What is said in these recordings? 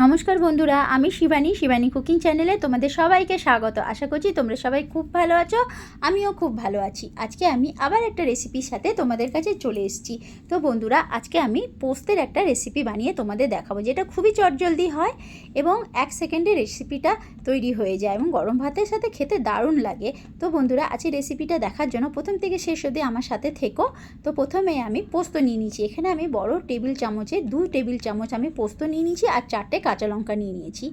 নমস্কার বন্ধুরা, আমি শিবানী শিবানী কুকিং চ্যানেলে তোমাদের সবাইকে স্বাগত। আশা করছি তোমরা সবাই খুব ভালো আছো, আমিও খুব ভালো আছি। আজকে আমি আবার একটা রেসিপির সাথে তোমাদের কাছে চলে এসেছি। তো বন্ধুরা, আজকে আমি পোস্তের একটা রেসিপি বানিয়ে তোমাদের দেখাবো, যেটা খুবই চটজলদি হয় এবং এক সেকেন্ডে রেসিপিটা তৈরি হয়ে যায় এবং গরম ভাতের সাথে খেতে দারুণ লাগে। তো বন্ধুরা, আজকে রেসিপিটা দেখার জন্য প্রথম থেকে শেষ অবধি আমার সাথে থেকো। তো প্রথমে আমি পোস্ত নিয়ে নিয়েছি এখানে আমি বড় টেবিল চামচে, দু টেবিল চামচ আমি পোস্ত নিয়ে নিয়েছি আর চারটে কাঁচা লঙ্কা নিয়ে নিয়েছি।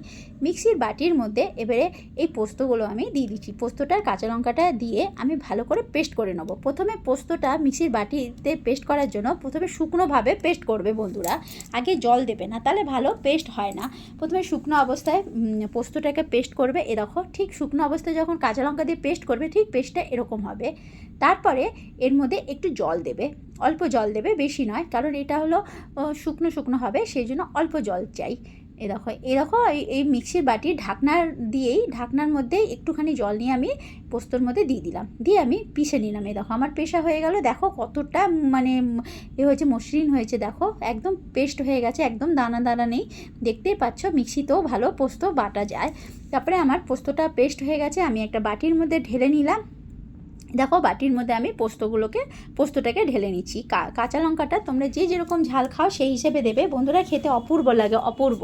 মিক্সির বাটির মধ্যে এবারে এই পোস্তগুলো আমি দিয়ে দিচ্ছি। পোস্তটার কাঁচা লঙ্কাটা দিয়ে আমি ভালো করে পেস্ট করে নেব। প্রথমে পোস্তটা মিক্সির বাটিতে পেস্ট করার জন্য প্রথমে শুকনোভাবে পেস্ট করবে বন্ধুরা। আগে জল দেবে না, তাহলে ভালো পেস্ট হয় না। প্রথমে শুকনো অবস্থায় পোস্তটাকে পেস্ট করবে। এরকম ঠিক শুকনো অবস্থায় যখন কাঁচা লঙ্কা দিয়ে পেস্ট করবে, ঠিক পেস্টটা এরকম হবে। তারপরে এর মধ্যে একটু জল দেবে। অল্প জল দেবে, বেশি নয়, কারণ এটা হলো শুকনো শুকনো হবে, সেই জন্য অল্প জল চাই। এ দেখো এই, এই- মিক্সির বাটির ঢাকনার দিয়েই, ঢাকনার মধ্যে একটুখানি জল নিয়ে আমি পোস্তর মধ্যে দিয়ে দিলাম। দিয়ে আমি পিষে নিলাম দেখো আমার পেশা হয়ে গেল। দেখো কতটা মানে এ হয়েছে, মসৃণ হয়েছে, দেখো একদম পেস্ট হয়ে গেছে, একদম দানা দানা নেই। দেখতেই পাচ্ছ মিক্সিতেও ভালো পোস্ত বাটা যায়। তারপরে আমার পোস্তটা পেস্ট হয়ে গেছে, আমি একটা বাটির মধ্যে ঢেলে নিলাম। দেখো বাটির মধ্যে আমি পোস্তগুলোকে, পোস্তটাকে ঢেলে নিচ্ছি। কাঁচা লঙ্কাটা তোমরা যে যেরকম ঝাল খাও সেই হিসেবে দেবে। বন্ধুরা খেতে অপূর্ব লাগে, অপূর্ব।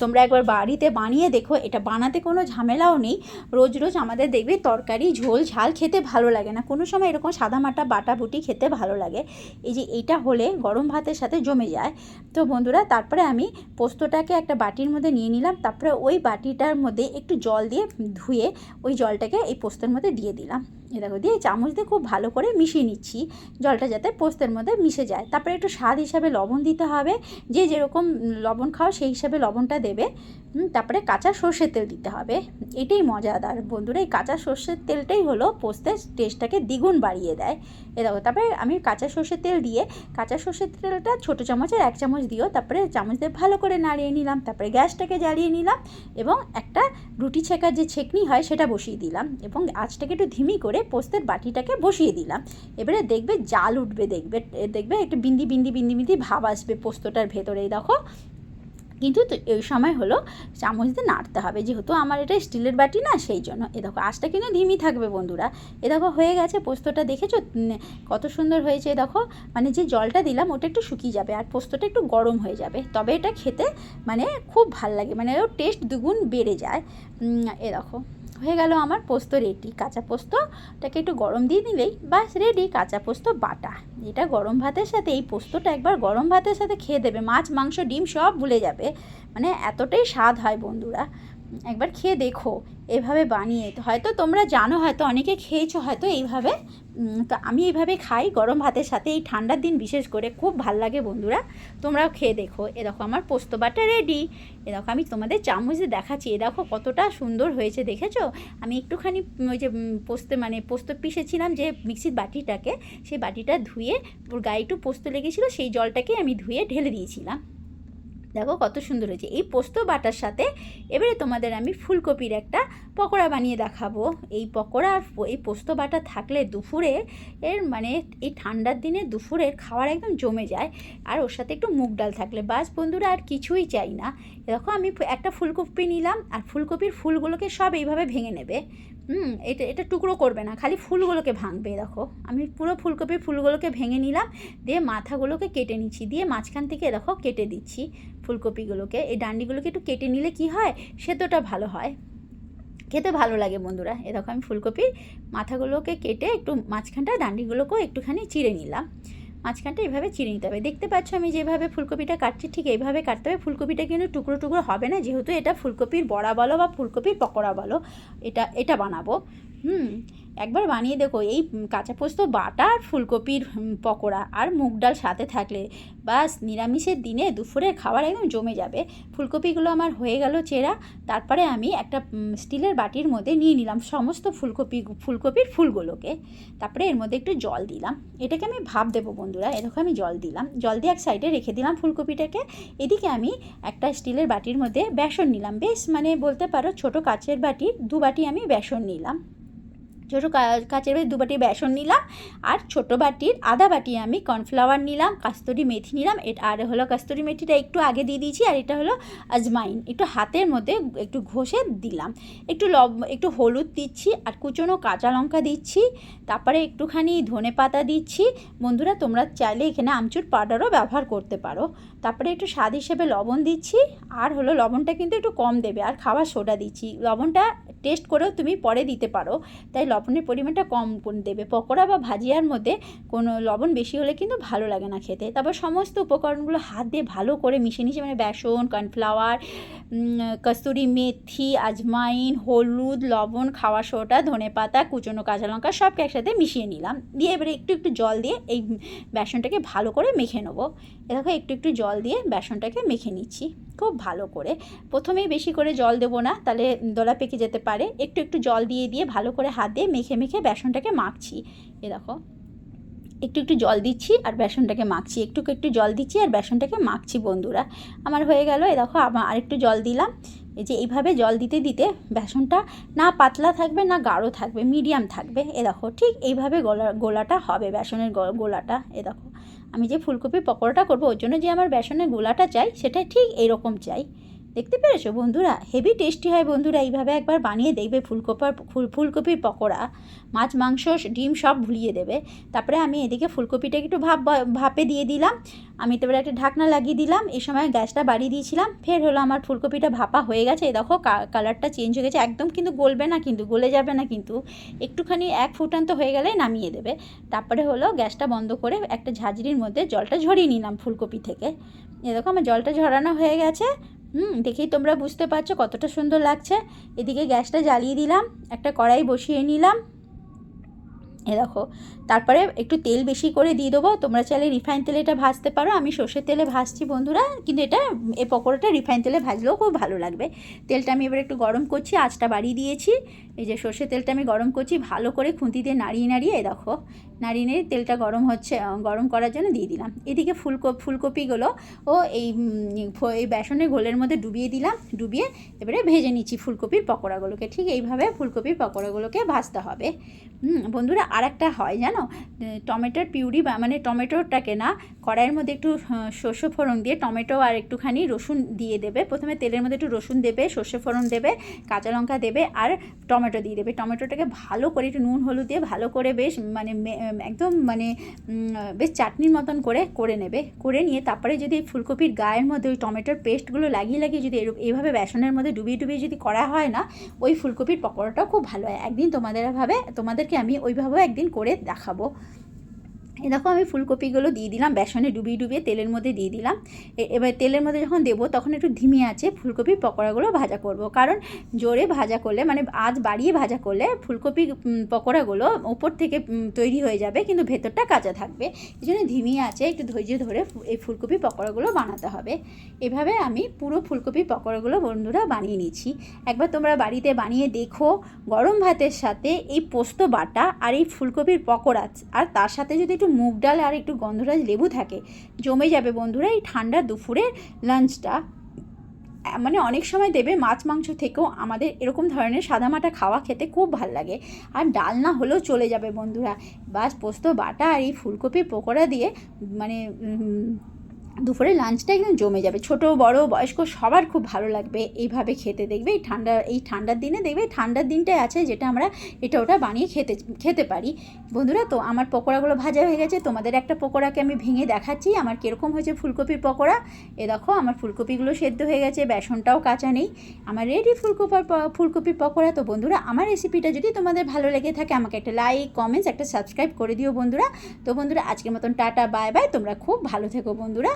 তোমরা একবার বাড়িতে বানিয়ে দেখো, এটা বানাতে কোনো ঝামেলাও নেই। রোজ রোজ আমাদের দেখবে তরকারি, ঝোল, ঝাল খেতে ভালো লাগে না। কোনো সময় এরকম সাদা মাটা, বাটা বুটি খেতে ভালো লাগে। এই যে এইটা হলে গরম ভাতের সাথে জমে যায়। তো বন্ধুরা, তারপরে আমি পোস্তটাকে একটা বাটির মধ্যে নিয়ে নিলাম। তারপরে ওই বাটিটার মধ্যে একটু জল দিয়ে ধুয়ে ওই জলটাকে এই পোস্তের মধ্যে দিয়ে দিলাম। এ দেখো, দিয়ে চামচ দিয়ে খুব ভালো করে মিশিয়ে নিচ্ছি। জলটা যাতে পোস্তের মধ্যে মিশে যায়। তারপরে একটু স্বাদ হিসাবে লবণ দিতে হবে। যে যেরকম লবণ খাও সেই হিসাবে লবণটা দেবে। তারপরে কাঁচা সর্ষের তেল দিতে হবে। এটাই মজাদার। বন্ধুরা, এই কাঁচা সর্ষের তেলটাই হলো পোস্তের টেস্টটাকে দ্বিগুণ বাড়িয়ে দেয়। এ দেখো, তারপরে আমি কাঁচা সর্ষের তেল দিয়ে কাঁচা সর্ষের তেলটা ছোটো চামচের এক চামচ দিও তারপরে চামচ দিয়ে ভালো করে নাড়িয়ে নিলাম। তারপরে গ্যাসটাকে জ্বালিয়ে নিলাম এবং একটা রুটি ছেঁকার যে ছেঁকনি হয় সেটা বসিয়ে দিলাম এবং আঁচটাকে একটু ধিমি করে পোস্তের বাটিটাকে বসিয়ে দিলাম। এবারে দেখবে জাল উঠবে, দেখবে দেখবে একটু বিন্দি বিন্দি বিন্দি বিন্দি ভাব আসবে পোস্তটার ভেতরে দেখো। কিন্তু এই সময় হলো চামচ দিয়ে নাড়তে হবে। যেহেতু আমার এটা স্টিলের বাটি না, সেই জন্য। এ দেখো, আঁচটা কিন্তু ধিমি থাকবে বন্ধুরা। এ দেখো, হয়ে গেছে পোস্তটা, দেখেছ? কত সুন্দর হয়েছে এ দেখো। মানে যে জলটা দিলাম, ওটা একটু শুকিয়ে যাবে আর পোস্তটা একটু গরম হয়ে যাবে। তবে এটা খেতে মানে খুব ভালো লাগে। মানে ওর টেস্ট দুগুণ বেড়ে যায়। এ দেখো। হয়ে গেল আমার পোস্ত রেডি। কাঁচা পোস্তটাকে একটু গরম দিয়ে দিলেই বাস রেডি কাঁচা পোস্ত, বাটা। এটা গরম ভাতের সাথে, এই পোস্তটা একবার গরম ভাতের সাথে খেয়ে দেবে। মাছ, মাংস, ডিম সব ভুলে যাবে। মানে এতটাই স্বাদ হয় বন্ধুরা। একবার খেয়ে দেখো। এভাবে বানিয়ে হয়তো তোমরা জানো, হয়তো অনেকে খেয়েছো, হয়তো এইভাবে। তো আমি এইভাবে খাই গরম ভাতের সাথে। এই ঠান্ডার দিন বিশেষ করে খুব ভালো লাগে বন্ধুরা। তোমরাও খেয়ে দেখো। এ দেখো আমার পোস্ত বাটা রেডি এ দেখো আমি তোমাদের চামচ দেখাচ্ছি। এ দেখো কতটা সুন্দর হয়েছে, দেখেছ? আমি একটুখানি ওই যে পোস্তে মানে পোস্ত পিষেছিলাম যে মিক্সির বাটিটাকে। সেই বাটিটা ধুয়ে ওর গায়ে একটু পোস্ত লেগেছিলো, সেই জলটাকে আমি ধুয়ে ঢেলে দিয়েছিলাম। দেখো কত সুন্দর হয়েছে। এই পোস্ত বাটার সাথে এবারে তোমাদের আমি ফুলকপির একটা পকোড়া বানিয়ে দেখাবো। এই পকোড়া আর এই পোস্ত বাটা থাকলে দুপুরে এর মানে এই ঠান্ডার দিনে দুপুরের খাওয়ার একদম জমে যায়। আর ওর সাথে একটু মুগ ডাল থাকলে। বাস বন্ধুরা আর কিছুই চাই না। দেখো আমি একটা ফুলকপি নিলাম আর ফুলকপির ফুলগুলোকে সব এইভাবে ভেঙে নেবে। হুম, এটা এটা টুকরো করবে না, খালি ফুলগুলোকে ভাঙবে, দেখো। আমি পুরো ফুলকপির ফুলগুলোকে ভেঙে নিলাম, দিয়ে মাথাগুলোকে কেটে নিচ্ছি, দিয়ে মাঝখান থেকে, দেখো, কেটে দিচ্ছি ফুলকপিগুলোকে। এই ডান্ডিগুলোকে একটু কেটে নিলে কি হয়? সেদ্ধটা ভালো হয়। খেতে ভালো লাগে, বন্ধুরা। এ দেখো, আমি ফুলকপির মাথাগুলোকে কেটে একটু মাঝখানটা ডান্ডিগুলোকেও একটুখানি চিড়ে নিলাম। মাঝখানটা এভাবে চিড়ে নিতে হবে। দেখতে পাচ্ছ আমি যেভাবে ফুলকপিটা কাটছি, ঠিক এইভাবে কাটতে হবে। ফুলকপিটা কিন্তু টুকরো টুকরো হবে না, যেহেতু এটা ফুলকপির বড়া বলো বা ফুলকপির পকোড়া বলো, এটা এটা বানাবো। হুম একবার বানিয়ে দেখো, এই কাঁচা পোস্ত, বাটা আর ফুলকপির পকোড়া আর মুগ ডাল সাথে থাকলে বাস নিরামিষের দিনে দুপুরের খাবার একদম জমে যাবে। ফুলকপিগুলো আমার হয়ে গেল চেরা। তারপরে আমি একটা স্টিলের বাটির মধ্যে নিয়ে নিলাম সমস্ত ফুলকপি, ফুলকপির ফুলগুলোকে। তারপরে এর মধ্যে একটু জল দিলাম। এটাকে আমি ভাব দেবো বন্ধুরা, এরকম আমি জল দিলাম। জল দিয়ে এক সাইডে রেখে দিলাম ফুলকপিটাকে। এদিকে আমি একটা স্টিলের বাটির মধ্যে বেসন নিলাম। বেশ মানে বলতে পারো ছোট কাচের বাটির দু বাটি আমি বেসন নিলাম। ছোটো কাচের দু বাটি বেসন নিলাম, আর ছোটো বাটির আধা বাটি আমি কর্নফ্লাওয়ার নিলাম, কাস্তরি মেথি নিলাম, এটা, আর হলো কাস্তরি মেথিটা একটু আগে দিয়ে দিয়েছি, আর এটা হলো আজমাইন। একটু হাতের মধ্যে একটু ঘষে দিলাম। একটু লব, একটু হলুদ দিচ্ছি, আর কুচনো কাঁচা লঙ্কা দিচ্ছি, তারপরে একটুখানি ধনে পাতা দিচ্ছি। বন্ধুরা, তোমরা চাইলে এখানে আমচুর পাউডারও ব্যবহার করতে পারো। তারপরে একটু স্বাদ হিসেবে লবণ দিচ্ছি, আর হলো লবণটা কিন্তু একটু কম দেবে, আর খাবার সোডা দিচ্ছি। লবণটা টেস্ট করেও তুমি পরে দিতে পারো। তাই লবণের পরিমাণটা কম দেবে। পকোড়া বা ভাজিয়ার মধ্যে কোনো লবণ বেশি হলে কিন্তু ভালো লাগে না খেতে। তারপর সমস্ত উপকরণগুলো হাত দিয়ে ভালো করে মিশিয়ে নিচ্ছি মানে বেসন, কর্নফ্লাওয়ার কস্তুরি মেথি, আজমাইন, হলুদ, লবণ, খাওয়া সোটা ধনে পাতা, কুচনো কাঁচা লঙ্কা সবকে একসাথে মিশিয়ে নিলাম। দিয়ে এবারে একটু একটু জল দিয়ে এই বেসনটাকে ভালো করে মেখে নেব। এরকম একটু একটু জল দিয়ে বেসনটাকে মেখে নিচ্ছি। খুব ভালো করে। প্রথমেই বেশি করে জল দেবো না, তাহলে দলা পেকে যেতে পারে। একটু একটু জল দিয়ে দিয়ে ভালো করে হাত দিয়ে মেখে মেখে বেসনটাকে মাখছি। এ দেখো, একটু একটু জল দিচ্ছি আর বেসনটাকে মাখছি। একটু একটু জল দিচ্ছি আর বেসনটাকে মাখছি বন্ধুরা। আমার হয়ে গেল, এ দেখো আবার আরেকটু জল দিলাম। এই যে এইভাবে জল দিতে দিতে বেসনটা না পাতলা থাকবে, না গাঢ় থাকবে, মিডিয়াম থাকবে। এ দেখো, ঠিক এইভাবে গোলা, গোলাটা হবে, বেসনের গোলাটা। এ দেখো আমি যে ফুলকপির পকোড়াটা করব, ওর জন্য যে আমার বেসনের গোলাটা চাই, সেটা ঠিক এরকম চাই। দেখতে পেরেছ বন্ধুরা? হেভি টেস্টি হয় বন্ধুরা, এইভাবে একবার বানিয়ে দেখবে ফুলকপার ফুল, ফুলকপির পকোড়া। মাছ, মাংস ডিম সব ভুলিয়ে দেবে। তারপরে আমি এদিকে ফুলকপিটাকে একটু ভাপ ভাপে দিয়ে দিলাম। আমি তারপরে একটা ঢাকনা লাগিয়ে দিলাম। এই সময় গ্যাসটা বাড়িয়ে দিয়েছিলাম। ফের হলো আমার ফুলকপিটা ভাপা হয়ে গেছে। দেখো কালারটা চেঞ্জ হয়ে গেছে। একদম কিন্তু গলবে না কিন্তু, গলে যাবে না কিন্তু। একটুখানি এক ফুটান্ত হয়ে গেলে নামিয়ে দেবে। তারপরে হলো গ্যাসটা বন্ধ করে একটা ঝাঁঝরির মধ্যে জলটা ঝরিয়ে নিলাম ফুলকপি থেকে। এ দেখো, আমার জলটা ঝরানো হয়ে গেছে। হুম, দেখেই তোমরা বুঝতে পারছ কতটা সুন্দর লাগছে। এদিকে গ্যাসটা জ্বালিয়ে দিলাম, একটা কড়াই বসিয়ে নিলাম। এ দেখো, তারপরে একটু তেল বেশি করে দিয়ে দেবো। তোমরা চাইলে রিফাইন তেলে এটা ভাজতে পারো। আমি সর্ষের তেলে ভাজছি বন্ধুরা, কিন্তু এটা এ পকোড়াটা রিফাইন তেলে ভাজলেও খুব ভালো লাগবে। তেলটা আমি এবার একটু গরম করছি, আঁচটা বাড়িয়ে দিয়েছি। এই যে সর্ষের তেলটা আমি গরম করছি, ভালো করে খুন্তি দিয়ে নাড়িয়ে নাড়িয়ে দেখো, নাড়িয়ে নাড়িয়ে তেলটা গরম হচ্ছে গরম করার জন্য দিয়ে দিলাম। এদিকে ফুলকপি ফুলকপিগুলো ও এই এই বেসনের ঘোলের মধ্যে ডুবিয়ে দিলাম, ডুবিয়ে এবারে ভেজে নিচ্ছি ফুলকপির পকোড়াগুলোকে। ঠিক এইভাবে ফুলকপির পকোড়াগুলোকে ভাজতে হবে। বন্ধুরা আর একটা হয় জানো? টমেটোর পিউরি মানে টমেটোটাকে না কড়াইয়ের মধ্যে একটু সর্ষে ফোড়ন দিয়ে টমেটো আর একটুখানি রসুন দিয়ে দেবে। প্রথমে তেলের মধ্যে একটু রসুন দেবে, সর্ষে ফোড়ন দেবে, কাঁচা লঙ্কা দেবে আর টমেটো দিয়ে দেবে। টমেটোটাকে ভালো করে একটু নুন, হলুদ দিয়ে ভালো করে বেশ মানে একদম মানে বেশ চাটনির মতন করে করে নেবে। করে নিয়ে তারপরে যদি ফুলকপির গায়ের মধ্যে ওই টমেটোর পেস্টগুলো লাগিয়ে লাগিয়ে যদি এইভাবে বেসনের মধ্যে ডুবিয়ে ডুবিয়ে যদি করা হয় না, ওই ফুলকপির পকোড়াটাও খুব ভালো হয়। একদিন তোমাদের ভাবে, তোমাদেরকে আমি ওইভাবেও একদিন করে দেখাবো। এই দেখো আমি ফুলকপিগুলো দিয়ে দিলাম, বেসনে ডুবিয়ে ডুবিয়ে তেলের মধ্যে দিয়ে দিলাম। এ- এবার তেলের মধ্যে যখন দেবো, তখন একটু ধিমি আছে, ফুলকপির পকোড়াগুলো ভাজা করব। কারণ জোরে ভাজা করলে মানে আজ বাড়িয়ে ভাজা করলে ফুলকপি পকোড়াগুলো ওপর থেকে তৈরি হয়ে যাবে, কিন্তু ভেতরটা কাঁচা থাকবে। এই জন্য ধিমি আছে, একটু ধৈর্য ধরে এই ফুলকপি পকোড়াগুলো বানাতে হবে। এভাবে আমি পুরো ফুলকপি পকোড়াগুলো বন্ধুরা বানিয়ে নিচ্ছি। একবার তোমরা বাড়িতে বানিয়ে দেখো, গরম ভাতের সাথে এই পোস্ত বাটা আর এই ফুলকপির পকোড়া, আর তার সাথে যদি একটু মুগ ডাল আর একটু গন্ধরাজ লেবু থাকে। জমে যাবে বন্ধুরা এই ঠান্ডা দুপুরের লাঞ্চটা মানে অনেক সময় দেবে মাছ মাংস থেকেও আমাদের এরকম ধরনের সাদামাটা খাওয়া খেতে খুব ভালো লাগে। আর ডাল না হলেও চলে যাবে বন্ধুরা। বাস পোস্ত, বাটা আর এই ফুলকপির পকোড়া দিয়ে মানে দুপুরে লাঞ্চটা একদম জমে যাবে। ছোট, বড়, বয়স্ক সবার খুব ভালো লাগবে এইভাবে খেতে। দেখবে এই ঠান্ডা, এই ঠান্ডার দিনে দেখবে ঠান্ডার দিনটাই আছে যেটা আমরা এটা ওটা বানিয়ে খেতে খেতে পারি। বন্ধুরা, তো আমার পকোড়াগুলো ভাজা হয়ে গেছে। তোমাদের একটা পকোড়াকে আমি ভেঙে দেখাচ্ছি। আমার কীরকম হয়েছে ফুলকপির পকোড়া? এ দেখো, আমার ফুলকপিগুলো সেদ্ধ হয়ে গেছে, বেসনটাও কাঁচা নেই। আমার রেডি ফুলকপার ফুলকপির পকোড়া। তো বন্ধুরা, আমার রেসিপিটা যদি তোমাদের ভালো লেগে থাকে, আমাকে একটা লাইক কমেন্টস একটা সাবস্ক্রাইব করে দিও বন্ধুরা। তো বন্ধুরা, আজকের মতন টাটা বাই বাই তোমরা খুব ভালো থেকো বন্ধুরা।